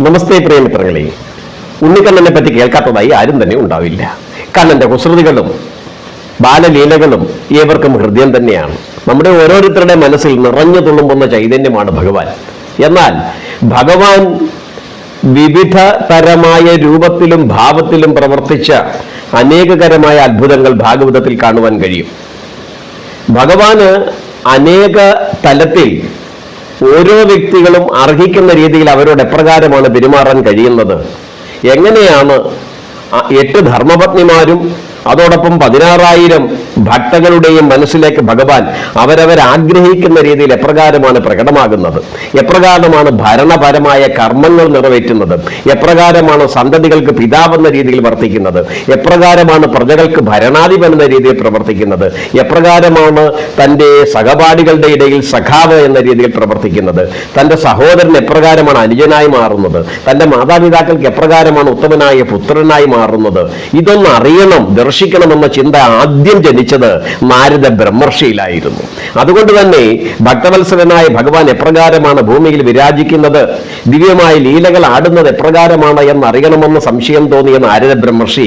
നമസ്തേ പ്രിയമിത്രങ്ങളെ. ഉണ്ണിക്കണ്ണനെ പറ്റി കേൾക്കാത്തതായി ആരും തന്നെ ഉണ്ടാവില്ല. കണ്ണന്റെ കുസൃതികളും ബാലലീലകളും ഏവർക്കും ഹൃദയം തന്നെയാണ്. നമ്മുടെ ഓരോരുത്തരുടെ മനസ്സിൽ നിറഞ്ഞു തുളുമ്പുന്ന ചൈതന്യമാണ് ഭഗവാൻ. എന്നാൽ ഭഗവാൻ വിവിധ തരമായ രൂപത്തിലും ഭാവത്തിലും പ്രവർത്തിച്ച അനേകകരമായ അത്ഭുതങ്ങൾ ഭാഗവതത്തിൽ കാണുവാൻ കഴിയും. ഭഗവാന് അനേക തലത്തിൽ ഓരോ വ്യക്തികളും അർഹിക്കുന്ന രീതിയിൽ അവരോട് എപ്രകാരമാണ് പെരുമാറാൻ കഴിയുന്നത്. എങ്ങനെയാണ് എട്ട് ധർമ്മപത്നിമാരും അതോടൊപ്പം പതിനാറായിരം ഭക്തകളുടെയും മനസ്സിലേക്ക് ഭഗവാൻ അവരവർ ആഗ്രഹിക്കുന്ന രീതിയിൽ എപ്രകാരമാണ് പ്രകടമാകുന്നത്? എപ്രകാരമാണ് ഭരണപരമായ കർമ്മങ്ങൾ നിറവേറ്റുന്നത്? എപ്രകാരമാണ് സന്തതികൾക്ക് പിതാവെന്ന രീതിയിൽ വർത്തിക്കുന്നത്? എപ്രകാരമാണ് പ്രജകൾക്ക് ഭരണാധിപൻ എന്ന രീതിയിൽ പ്രവർത്തിക്കുന്നത്? എപ്രകാരമാണ് തന്റെ സഹപാഠികളുടെ ഇടയിൽ സഖാവ് എന്ന രീതിയിൽ പ്രവർത്തിക്കുന്നത്? തന്റെ സഹോദരൻ എപ്രകാരമാണ് അനുജനായി മാറുന്നത്? തന്റെ മാതാപിതാക്കൾക്ക് എപ്രകാരമാണ് ഉത്തമനായ പുത്രനായി മാറുന്നത്? ഇതൊന്നും അറിയണം ദർശിക്കണമെന്ന ചിന്ത ആദ്യം ജനിച്ചത് നാരദ ബ്രഹ്മർഷിയിലായിരുന്നു. അതുകൊണ്ട് തന്നെ ഭക്തവത്സരനായ ഭഗവാൻ എപ്രകാരമാണ് ഭൂമിയിൽ വിരാജിക്കുന്നത്? ദിവ്യമായ ലീലകൾ ആടുന്നത് എപ്രകാരമാണ് എന്നറിയണമെന്ന് സംശയം തോന്നിയ നാരദ ബ്രഹ്മർഷി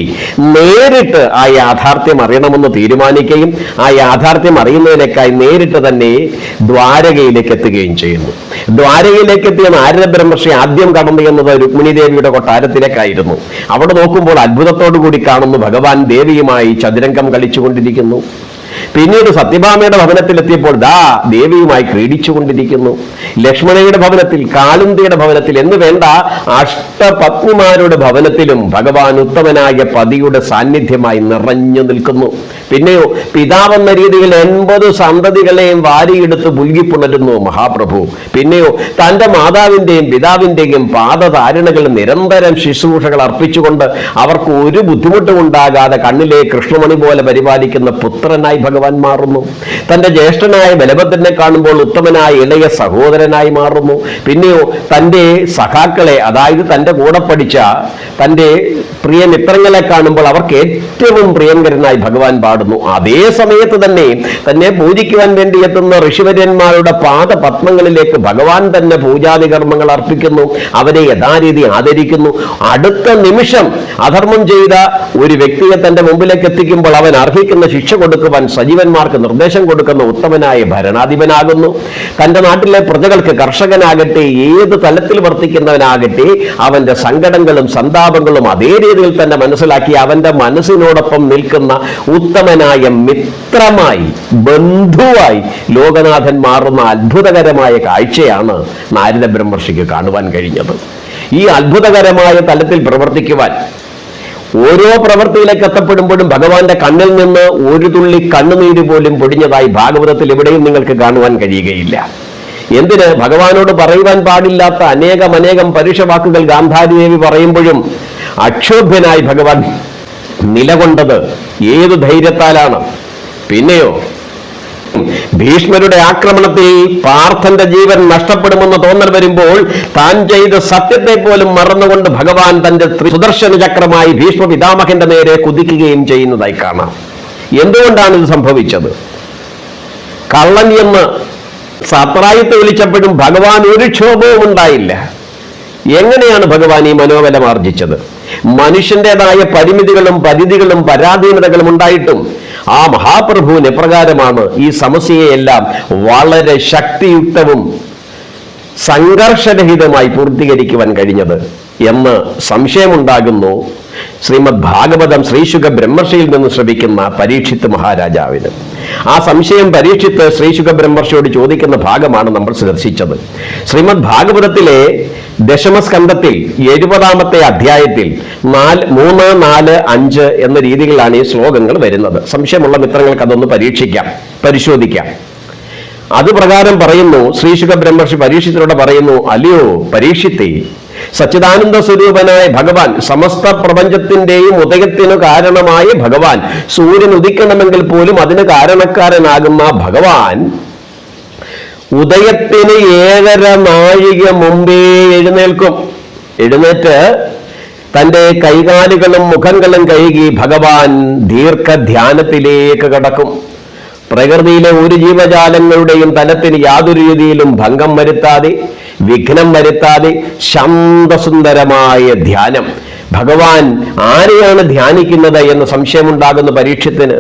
നേരിട്ട് ആ യാഥാർത്ഥ്യം അറിയണമെന്ന് തീരുമാനിക്കുകയും ആ യാഥാർത്ഥ്യം അറിയുന്നതിനേക്കായി നേരിട്ട് തന്നെ ദ്വാരകയിലേക്ക് എത്തുകയും ചെയ്യുന്നു. ദ്വാരകയിലേക്ക് എത്തിയ നാരദ ബ്രഹ്മർഷി ആദ്യം കടന്നു എന്നത് രുക്മിണി ദേവിയുടെ കൊട്ടാരത്തിലേക്കായിരുന്നു. അവിടെ നോക്കുമ്പോൾ അത്ഭുതത്തോടു കൂടി കാണുന്നു ഭഗവാൻ ദേവിയുമായി ചതുരംഗം കളിച്ചുകൊണ്ടിരിക്കുന്നു. പിന്നീട് സത്യഭാമയുടെ ഭവനത്തിലെത്തിയപ്പോൾ ദാ ദേവിയുമായി ക്രീഡിച്ചുകൊണ്ടിരിക്കുന്നു. ലക്ഷ്മണയുടെ ഭവനത്തിൽ കാളുന്തിയുടെ ഭവനത്തിൽ എന്ന് വേണ്ട അഷ്ടപത്നിമാരുടെ ഭവനത്തിലും ഭഗവാൻ ഉത്തമനായ പതിയുടെ സാന്നിധ്യമായി നിറഞ്ഞു നിൽക്കുന്നു. പിന്നെയോ പിതാവെന്ന രീതിയിൽ എൺപത് സന്തതികളെയും വാരിയെടുത്ത് പുൽകിപ്പുണരുന്നു മഹാപ്രഭു. പിന്നെയോ തന്റെ മാതാവിന്റെയും പിതാവിന്റെയും പാദധാരണകൾ നിരന്തരം ശുശ്രൂഷകൾ അർപ്പിച്ചുകൊണ്ട് അവർക്ക് ഒരു ബുദ്ധിമുട്ടും ഉണ്ടാകാതെ കണ്ണിലെ കൃഷ്ണമണി പോലെ പരിപാലിക്കുന്ന പുത്രനായി ഭഗവാൻ മാറുന്നു. തന്റെ ജ്യേഷ്ഠനായ ബലഭദ്രനെ കാണുമ്പോൾ ഉത്തമനായ ഇളയ സഹോദരനായി മാറുന്നു. പിന്നെയോ തന്റെ സഖാക്കളെ അതായത് തന്റെ കൂടെ പഠിച്ച തന്റെ പ്രിയ മിത്രങ്ങളെ കാണുമ്പോൾ അവർക്ക് ഏറ്റവും പ്രിയങ്കരനായി ഭഗവാൻ പാടുന്നു. അതേ സമയത്ത് തന്നെ തന്നെ പൂജിക്കുവാൻ വേണ്ടി എത്തുന്ന ഋഷിവര്യന്മാരുടെ പാദപത്മങ്ങളിലേക്ക് ഭഗവാൻ തന്നെ പൂജാതി കർമ്മങ്ങൾ അർപ്പിക്കുന്നു. അവരെ യഥാരീതി ആദരിക്കുന്നു. അടുത്ത നിമിഷം അധർമ്മം ചെയ്ത ഒരു വ്യക്തിയെ തന്റെ മുമ്പിലേക്ക് എത്തിക്കുമ്പോൾ അവൻ അർഹിക്കുന്ന ശിക്ഷ കൊടുക്കുവാൻ സജീവന്മാർക്ക് നിർദ്ദേശം കൊടുക്കുന്ന ഉത്തമനായ ഭരണാധിപനാകുന്നു. തന്റെ നാട്ടിലെ പ്രജകൾക്ക് കർഷകനാകട്ടെ ഏത് തലത്തിൽ വർത്തിക്കുന്നവനാകട്ടെ അവന്റെ സങ്കടങ്ങളും സന്താപങ്ങളും അതേ രീതിയിൽ തന്നെ മനസ്സിലാക്കി അവന്റെ മനസ്സിനോടൊപ്പം നിൽക്കുന്ന ഉത്തമനായ മിത്രമായി ബന്ധുവായി ലോകനാഥൻ മാറുന്ന അത്ഭുതകരമായ കാഴ്ചയാണ് നാരദ ബ്രഹ്മർഷിക്ക് കാണുവാൻ കഴിഞ്ഞത്. ഈ അത്ഭുതകരമായ തലത്തിൽ പ്രവർത്തിക്കുവാൻ ഓരോ പ്രവൃത്തിയിലേക്ക് എത്തപ്പെടുമ്പോഴും ഭഗവാന്റെ കണ്ണിൽ നിന്ന് ഒരു തുള്ളി കണ്ണുനീര് പോലും പൊടിഞ്ഞതായി ഭാഗവതത്തിൽ എവിടെയും നിങ്ങൾക്ക് കാണുവാൻ കഴിയുകയില്ല. എന്തിന്? ഭഗവാനോട് പറയുവാൻ പാടില്ലാത്ത അനേകം അനേകം പരുഷ വാക്കുകൾ ഗാന്ധാരി ദേവി പറയുമ്പോഴും അക്ഷോഭ്യനായി ഭഗവാൻ നിലകൊണ്ടത് ഏത് ധൈര്യത്താലാണ്? പിന്നെയോ ഭീഷ്മരുടെ ആക്രമണത്തിൽ പാർത്ഥന്റെ ജീവൻ നഷ്ടപ്പെടുമെന്ന് തോന്നൽ വരുമ്പോൾ താൻ ചെയ്ത സത്യത്തെ പോലും മറന്നുകൊണ്ട് ഭഗവാൻ തന്റെ സുദർശന ചക്രമായി ഭീഷ്മ പിതാമഹന്റെ നേരെ കുതിക്കുകയും ചെയ്യുന്നതായി കാണാം. എന്തുകൊണ്ടാണ് ഇത് സംഭവിച്ചത്? കള്ളൻ എന്ന് സത്രായത്തെ വിളിച്ചപ്പോഴും ഭഗവാൻ ഒരു ക്ഷോഭവും ഉണ്ടായില്ല. എങ്ങനെയാണ് ഭഗവാൻ ഈ മനോബലം ആർജിച്ചത്? മനുഷ്യന്റേതായ പരിമിതികളും പരിധികളും പരാധീനതകളും ഉണ്ടായിട്ടും ആ മഹാപ്രഭുവിന് എപ്രകാരമാണ് ഈ സമസ്യയെല്ലാം വളരെ ശക്തിയുക്തവും സംഘർഷരഹിതമായി പൂർത്തീകരിക്കുവാൻ കഴിഞ്ഞത് എന്ന് സംശയമുണ്ടാകുന്നു. ശ്രീമദ് ഭാഗവതം ശ്രീശുഖ ബ്രഹ്മർഷിയിൽ നിന്ന് ശ്രമിക്കുന്ന പരീക്ഷിത്ത് മഹാരാജാവിന്. ആ സംശയം പരീക്ഷിത്ത് ശ്രീശുഖ ബ്രഹ്മർഷിയോട് ചോദിക്കുന്ന ഭാഗമാണ് നമ്മൾ ദർശിച്ചത് ശ്രീമദ് ഭാഗവതത്തിലെ ദശമസ്കന്ധത്തിൽ എഴുപതാമത്തെ അധ്യായത്തിൽ നാല് മൂന്ന് നാല് അഞ്ച് എന്ന രീതിയിലാണ് ഈ ശ്ലോകങ്ങൾ വരുന്നത്. സംശയമുള്ള മിത്രങ്ങൾക്ക് അതൊന്ന് പരീക്ഷിക്കാം പരിശോധിക്കാം. അത് പ്രകാരം പറയുന്നു ശ്രീശുഖ ബ്രഹ്മർഷി പരീക്ഷിച്ചിലൂടെ പറയുന്നു അല്ലയോ പരീക്ഷിത്തെ സച്ചിദാനന്ദ സ്വരൂപനായ ഭഗവാൻ സമസ്ത പ്രപഞ്ചത്തിന്റെയും ഉദയത്തിനു കാരണമായ ഭഗവാൻ സൂര്യൻ ഉദിക്കണമെങ്കിൽ പോലും അതിന് കാരണക്കാരനാകുന്ന ഭഗവാൻ ഉദയത്തിന് ഏഴര നാഴിക മുമ്പേ എഴുന്നേൽക്കും. എഴുന്നേറ്റ് തന്റെ കൈകാലുകളും മുഖങ്ങളും കഴുകി ഭഗവാൻ ദീർഘധ്യാനത്തിലേക്ക് കടക്കും. പ്രകൃതിയിലെ ഒരു ജീവജാലങ്ങളുടെയും തലത്തിന് യാതൊരു രീതിയിലും ഭംഗം വരുത്താതെ വിഘ്നം വരുത്താതെ ശാന്തസുന്ദരമായ ധ്യാനം. ഭഗവാൻ ആരെയാണ് ധ്യാനിക്കുന്നത് എന്ന് സംശയമുണ്ടാകുന്ന പരീക്ഷത്തിന്.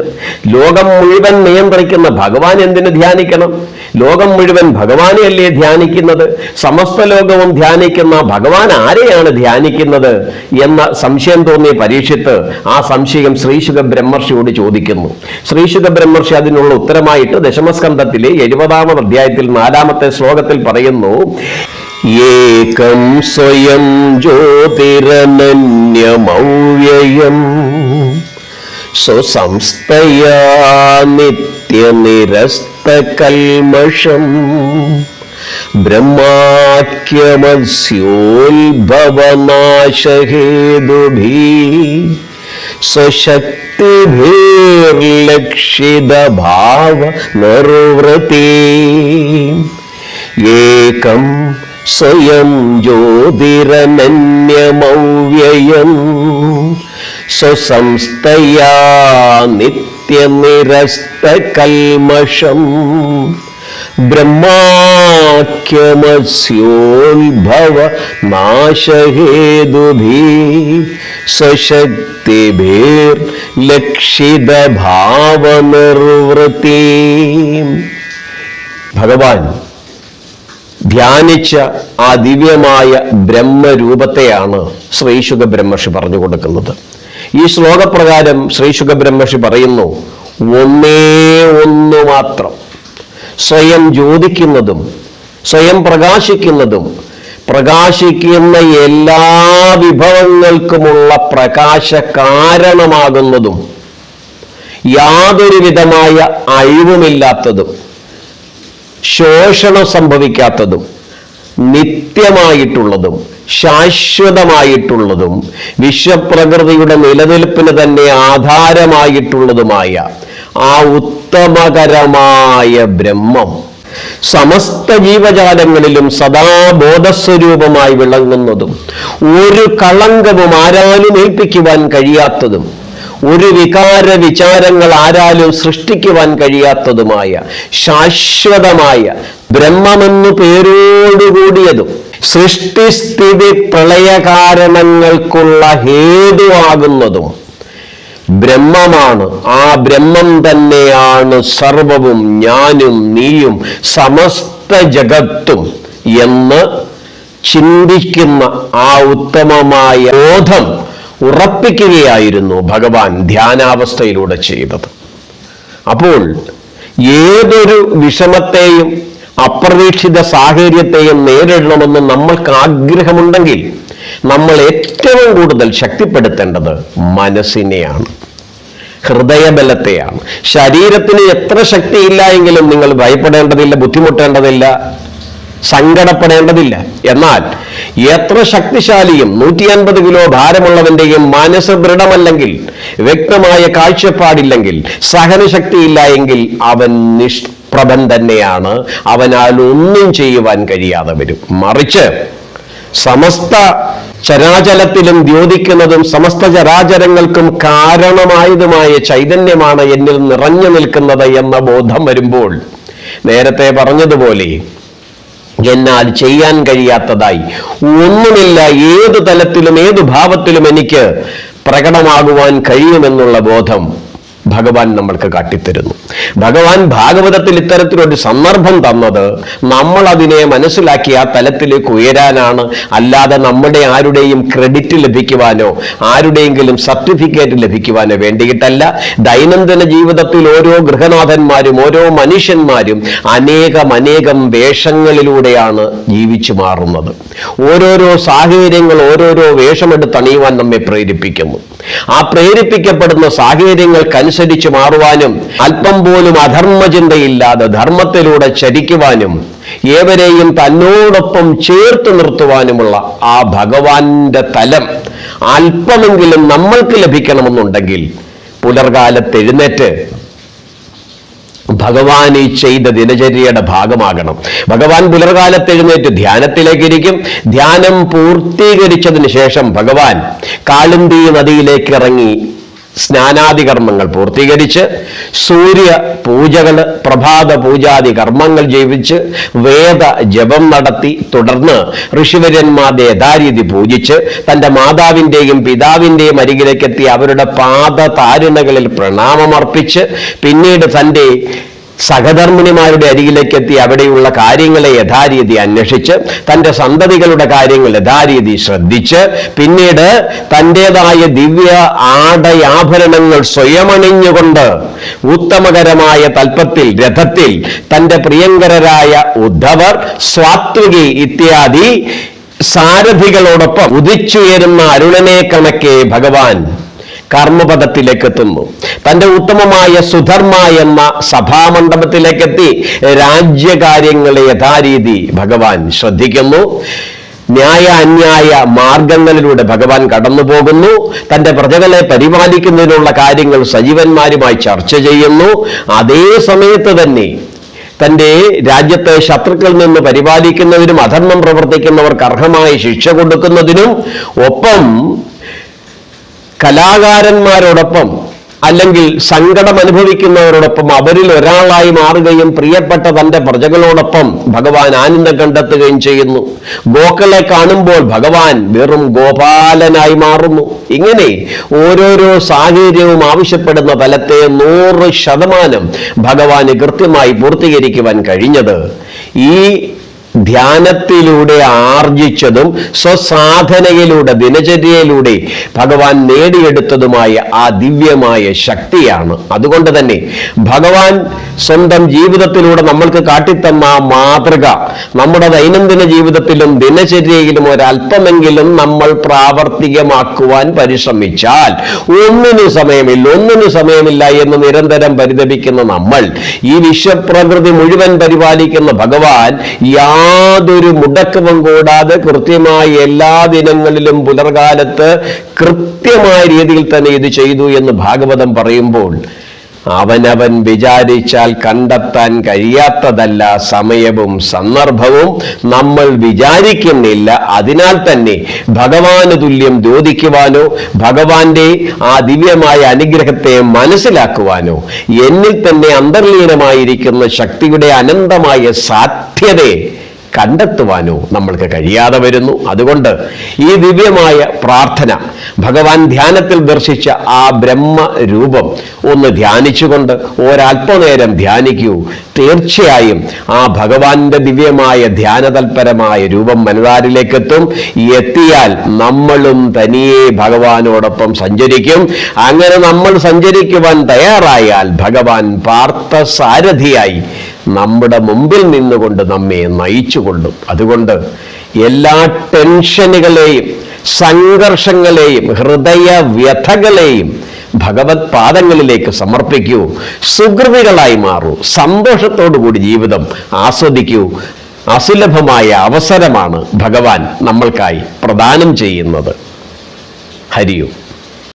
ലോകം മുഴുവൻ നിയന്ത്രിക്കുന്ന ഭഗവാൻ എന്തിനു ധ്യാനിക്കണം? ലോകം മുഴുവൻ ഭഗവാനെ അല്ലേ ധ്യാനിക്കുന്നത്? സമസ്ത ലോകവും ധ്യാനിക്കുന്ന ഭഗവാൻ ആരെയാണ് ധ്യാനിക്കുന്നത്? എന്ന സംശയം തോന്നിയ പരീക്ഷത്ത് ആ സംശയം ശ്രീശുഖ ബ്രഹ്മർഷിയോട് ചോദിക്കുന്നു. ശ്രീശുഖ ബ്രഹ്മർഷി അതിനുള്ള ഉത്തരമായിട്ട് ദശമസ്കന്ധത്തിലെ എഴുപതാമത് അധ്യായത്തിൽ നാലാമത്തെ ശ്ലോകത്തിൽ പറയുന്നു ഏകം സ്വയം ജ്യോതിരനന്യമൗവ്യയം സ്വസംസ്ഥയാ നിത്യനിരസ്തകൽമഷം ബ്രഹ്മാക്യമസ്യോത്ഭവനാശഹേതുഭീ സ്വശക്തിഭിർലക്ഷിതഭാവ നിർവൃത്തി ഏകം സ്വയം ജ്യോതിരനന്യമൗവ്യയം സ്വസംസ്ഥയാ നിത്യനിരസ്തകൽമഷം ബ്രഹ്മാക്യമസ്യോത്ഭവ നാശഹേതുഭീ ലക്ഷിത ലക്ഷിതഭാവനിർവൃത്തി. ഭഗവാൻ ധ്യാനിച്ച ആ ദിവ്യമായ ബ്രഹ്മരൂപത്തെയാണ് ശ്രീശുഖ ബ്രഹ്മർഷി പറഞ്ഞു കൊടുക്കുന്നത്. ഈ ശ്ലോകപ്രകാരം ശ്രീ ശുഖബ്രഹ്മഷി പറയുന്നു ഒന്നേ ഒന്ന് മാത്രം. സ്വയം ജ്യോതിക്കുന്നതും സ്വയം പ്രകാശിക്കുന്നതും പ്രകാശിക്കുന്ന എല്ലാ വിഭവങ്ങൾക്കുമുള്ള പ്രകാശ കാരണമാകുന്നതും യാതൊരു വിധമായ അഴിവുമില്ലാത്തതും ശോഷണം സംഭവിക്കാത്തതും നിത്യമായിട്ടുള്ളതും ശാശ്വതമായിട്ടുള്ളതും വിശ്വപ്രകൃതിയുടെ നിലനിൽപ്പിന് തന്നെ ആധാരമായിട്ടുള്ളതുമായ ആ ഉത്തമകരമായ ബ്രഹ്മം സമസ്ത ജീവജാലങ്ങളിലും സദാ ബോധസ്വരൂപമായി വിളങ്ങുന്നതും ഒരു കളങ്കവും ആരാലും ഏൽപ്പിക്കുവാൻ കഴിയാത്തതും ഒരു വികാര വിചാരങ്ങൾ ആരാലും സൃഷ്ടിക്കുവാൻ കഴിയാത്തതുമായ ശാശ്വതമായ ബ്രഹ്മമെന്നു പേരോടുകൂടിയതും സൃഷ്ടിസ്ഥിതി പ്രളയകാരണങ്ങൾക്കുള്ള ഹേതുവാകുന്നതും ബ്രഹ്മമാണ്. ആ ബ്രഹ്മം തന്നെയാണ് സർവവും ഞാനും നീയും സമസ്ത ജഗത്തും എന്ന് ചിന്തിക്കുന്ന ആ ഉത്തമമായ ബോധം ഉറപ്പിക്കുകയായിരുന്നു ഭഗവാൻ ധ്യാനാവസ്ഥയിലൂടെ ചെയ്തത്. അപ്പോൾ ഏതൊരു വിഷമത്തെയും അപ്രതീക്ഷിത സാഹചര്യത്തെയും നേരിടണമെന്ന് നമ്മൾക്ക് ആഗ്രഹമുണ്ടെങ്കിൽ നമ്മൾ ഏറ്റവും കൂടുതൽ ശക്തിപ്പെടുത്തേണ്ടത് മനസ്സിനെയാണ്. ഹൃദയബലത്തെയാണ്. ശരീരത്തിന് എത്ര ശക്തിയില്ല എങ്കിലും നിങ്ങൾ ഭയപ്പെടേണ്ടതില്ല ബുദ്ധിമുട്ടേണ്ടതില്ല സങ്കടപ്പെടേണ്ടതില്ല. എന്നാൽ എത്ര ശക്തിശാലിയും നൂറ്റി അൻപത് കിലോ ഭാരമുള്ളവന്റെയും മനസ്സ് ദൃഢമല്ലെങ്കിൽ വ്യക്തമായ കാഴ്ചപ്പാടില്ലെങ്കിൽ സഹനശക്തിയില്ല എങ്കിൽ അവൻ നിഷ്പ്രഭൻ തന്നെയാണ്. അവനാൽ ഒന്നും ചെയ്യുവാൻ കഴിയാതെ വരും. മറിച്ച് സമസ്ത ചരാചരത്തിലും ദ്യോതിക്കുന്നതും സമസ്ത ചരാചരങ്ങൾക്കും കാരണമായതുമായ ചൈതന്യമാണ് എന്നിൽ നിറഞ്ഞു നിൽക്കുന്നത് എന്ന ബോധം വരുമ്പോൾ നേരത്തെ പറഞ്ഞതുപോലെ എന്നാൽ ചെയ്യാൻ കഴിയാത്തതായി ഒന്നുമില്ല. ഏത് തലത്തിലും ഏത് ഭാവത്തിലും എനിക്ക് പ്രകടമാകുവാൻ കഴിയുമെന്നുള്ള ബോധം ഭഗവാൻ നമ്മൾക്ക് കാട്ടിത്തരുന്നു. ഭഗവാൻ ഭാഗവതത്തിൽ ഇത്തരത്തിലൊരു സന്ദർഭം തന്നത് നമ്മൾ അതിനെ മനസ്സിലാക്കി ആ തലത്തിലേക്ക് ഉയരാനാണ്. അല്ലാതെ നമ്മുടെ ആരുടെയും ക്രെഡിറ്റ് ലഭിക്കുവാനോ ആരുടെയെങ്കിലും സർട്ടിഫിക്കറ്റ് ലഭിക്കുവാനോ വേണ്ടിയിട്ടല്ല. ദൈനംദിന ജീവിതത്തിൽ ഓരോ ഗൃഹനാഥന്മാരും ഓരോ മനുഷ്യന്മാരും അനേകം അനേകം വേഷങ്ങളിലൂടെയാണ് ജീവിച്ചു മാറുന്നത്. ഓരോരോ സാഹചര്യങ്ങൾ ഓരോരോ വേഷമെടുത്ത് അണിയുവാൻ നമ്മെ പ്രേരിപ്പിക്കുന്നു. ആ പ്രേരിപ്പിക്കപ്പെടുന്ന സാഹചര്യങ്ങൾക്കനുസരിച്ച് മാറുവാനും അല്പം പോലും അധർമ്മ അധർമ്മചിന്തയില്ലാതെ ധർമ്മത്തിലൂടെ ചരിക്കുവാനും ഏവരെയും തന്നോടൊപ്പം ചേർത്ത് നിർത്തുവാനുമുള്ള ആ ഭഗവാന്റെ തലം അല്പമെങ്കിലും നമ്മൾക്ക് ലഭിക്കണമെന്നുണ്ടെങ്കിൽ പുലർകാലത്ത് എഴുന്നേറ്റ് ഭഗവാൻ ഈ ചെയ്ത ദിനചര്യയുടെ ഭാഗമാകണം. ഭഗവാൻ പുലർകാലത്ത് എഴുന്നേറ്റ് ധ്യാനത്തിലേക്ക് ഇരിക്കും. ധ്യാനം പൂർത്തീകരിച്ചതിന് ശേഷം ഭഗവാൻ കാളിന്തി നദിയിലേക്ക് ഇറങ്ങി സ്നാനാദി കർമ്മങ്ങൾ പൂർത്തീകരിച്ച് സൂര്യ പൂജകൾ പ്രഭാത പൂജാദി കർമ്മങ്ങൾ ജീവിച്ച് വേദ ജപം നടത്തി തുടർന്ന് ഋഷിവര്യന്മാരുടെ യഥാരീതി പൂജിച്ച് തന്റെ മാതാവിന്റെയും പിതാവിന്റെയും അരികിലേക്കെത്തി അവരുടെ പാദ താരുണകളിൽ പ്രണാമമർപ്പിച്ച് പിന്നീട് തന്റെ സഹധർമ്മിണിമാരുടെ അരികിലേക്ക് എത്തി അവിടെയുള്ള കാര്യങ്ങളെ യഥാരീതി അന്വേഷിച്ച് തന്റെ സന്തതികളുടെ കാര്യങ്ങൾ യഥാരീതി ശ്രദ്ധിച്ച് പിന്നീട് തന്റെതായ ദിവ്യ ആടയാഭരണങ്ങൾ സ്വയമണിഞ്ഞുകൊണ്ട് ഉത്തമകരമായ തൽപ്പത്തിൽ രഥത്തിൽ തന്റെ പ്രിയങ്കരരായ ഉദ്ധവർ സ്വാത്വികി ഇത്യാദി സാരഥികളോടൊപ്പം ഉദിച്ചുയരുന്ന അരുണനെ കണക്കെ ഭഗവാൻ കർമ്മപദത്തിലേക്ക് എത്തുന്നു തന്റെ ഉത്തമമായ സുധർമ്മ എന്ന സഭാമണ്ഡപത്തിലേക്കെത്തി രാജ്യകാര്യങ്ങളെ യഥാരീതി ഭഗവാൻ ശ്രദ്ധിക്കുന്നു. ന്യായ അന്യായ മാർഗങ്ങളിലൂടെ ഭഗവാൻ കടന്നു പോകുന്നു തന്റെ പ്രജകളെ പരിപാലിക്കുന്നതിനുള്ള കാര്യങ്ങൾ സജീവന്മാരുമായി ചർച്ച ചെയ്യുന്നു. അതേ സമയത്ത് തന്നെ തന്റെ രാജ്യത്തെ ശത്രുക്കളിൽ നിന്ന് പരിപാലിക്കുന്നതിനും അധർമ്മം പ്രവർത്തിക്കുന്നവർക്ക് അർഹമായ ശിക്ഷ കൊടുക്കുന്നതിനും ഒപ്പം കലാകാരന്മാരോടൊപ്പം അല്ലെങ്കിൽ സങ്കടം അനുഭവിക്കുന്നവരോടൊപ്പം അവരിൽ ഒരാളായി മാറുകയും പ്രിയപ്പെട്ട തന്റെ പ്രജകളോടൊപ്പം ഭഗവാൻ ആനന്ദം കണ്ടെത്തുകയും ചെയ്യുന്നു. ഗോക്കളെ കാണുമ്പോൾ ഭഗവാൻ വെറും ഗോപാലനായി മാറുന്നു. ഇങ്ങനെ ഓരോരോ സാഹചര്യവും ആവശ്യപ്പെടുന്ന തലത്തെ നൂറ് ശതമാനം ഭഗവാന് കൃത്യമായി പൂർത്തീകരിക്കുവാൻ കഴിഞ്ഞത് ഈ ധ്യാനത്തിലൂടെ ആർജിച്ചതും സ്വസാധനയിലൂടെ ദിനചര്യയിലൂടെ ഭഗവാൻ നേടിയെടുത്തതുമായ ആ ദിവ്യമായ ശക്തിയാണ്. അതുകൊണ്ട് തന്നെ ഭഗവാൻ സ്വന്തം ജീവിതത്തിലൂടെ നമ്മൾക്ക് കാട്ടിത്തന്ന ആ മാതൃക നമ്മുടെ ദൈനംദിന ജീവിതത്തിലും ദിനചര്യയിലും ഒരല്പമെങ്കിലും നമ്മൾ പ്രാവർത്തികമാക്കുവാൻ പരിശ്രമിച്ചാൽ ഒന്നിനു സമയമില്ല ഒന്നിനു സമയമില്ല എന്ന് നിരന്തരം പരിതപിക്കുന്ന നമ്മൾ ഈ വിശ്വപ്രകൃതി മുഴുവൻ പരിപാലിക്കുന്ന ഭഗവാൻ യാതൊരു മുടക്കവും കൂടാതെ കൃത്യമായി എല്ലാ ദിനങ്ങളിലും പുലർകാലത്ത് കൃത്യമായ രീതിയിൽ തന്നെ ഇത് ചെയ്തു എന്ന് ഭാഗവതം പറയുമ്പോൾ അവനവൻ വിചാരിച്ചാൽ കണ്ടെത്താൻ കഴിയാത്തതല്ല സമയവും സന്ദർഭവും നമ്മൾ വിചാരിക്കുന്നില്ല. അതിനാൽ തന്നെ ഭഗവാന് തുല്യം ദ്യോതിക്കുവാനോ ഭഗവാന്റെ ആ ദിവ്യമായ അനുഗ്രഹത്തെ മനസ്സിലാക്കുവാനോ എന്നിൽ തന്നെ അന്തർലീനമായിരിക്കുന്ന ശക്തിയുടെ അനന്തമായ സാധ്യതയെ കണ്ടെത്തുവാനോ നമ്മൾക്ക് കഴിയാതെ വരുന്നു. അതുകൊണ്ട് ഈ ദിവ്യമായ പ്രാർത്ഥന ഭഗവാൻ ധ്യാനത്തിൽ ദർശിച്ച ആ ബ്രഹ്മ രൂപം ഒന്ന് ധ്യാനിച്ചുകൊണ്ട് ഒരല്പനേരം ധ്യാനിക്കൂ. തീർച്ചയായും ആ ഭഗവാന്റെ ദിവ്യമായ ധ്യാനതൽപരമായ രൂപം മനതാരിലേക്ക് എത്തും എത്തിയാൽ നമ്മളും തനിയെ ഭഗവാനോടൊപ്പം സഞ്ചരിക്കും. അങ്ങനെ നമ്മൾ സഞ്ചരിക്കുവാൻ തയ്യാറായാൽ ഭഗവാൻ പാർത്ഥസാരഥിയായി നമ്മുടെ മുമ്പിൽ നിന്നുകൊണ്ട് നമ്മെ നയിച്ചുകൊള്ളും. അതുകൊണ്ട് എല്ലാ ടെൻഷനുകളെയും സംഘർഷങ്ങളെയും ഹൃദയ വ്യഥകളെയും ഭഗവത് പാദങ്ങളിലേക്ക് സമർപ്പിക്കൂ. സുഹൃതികളായി മാറൂ. സന്തോഷത്തോടുകൂടി ജീവിതം ആസ്വദിക്കൂ. അസുലഭമായ അവസരമാണ് ഭഗവാൻ നമ്മൾക്കായി പ്രദാനം ചെയ്യുന്നത്. ഹരിയും.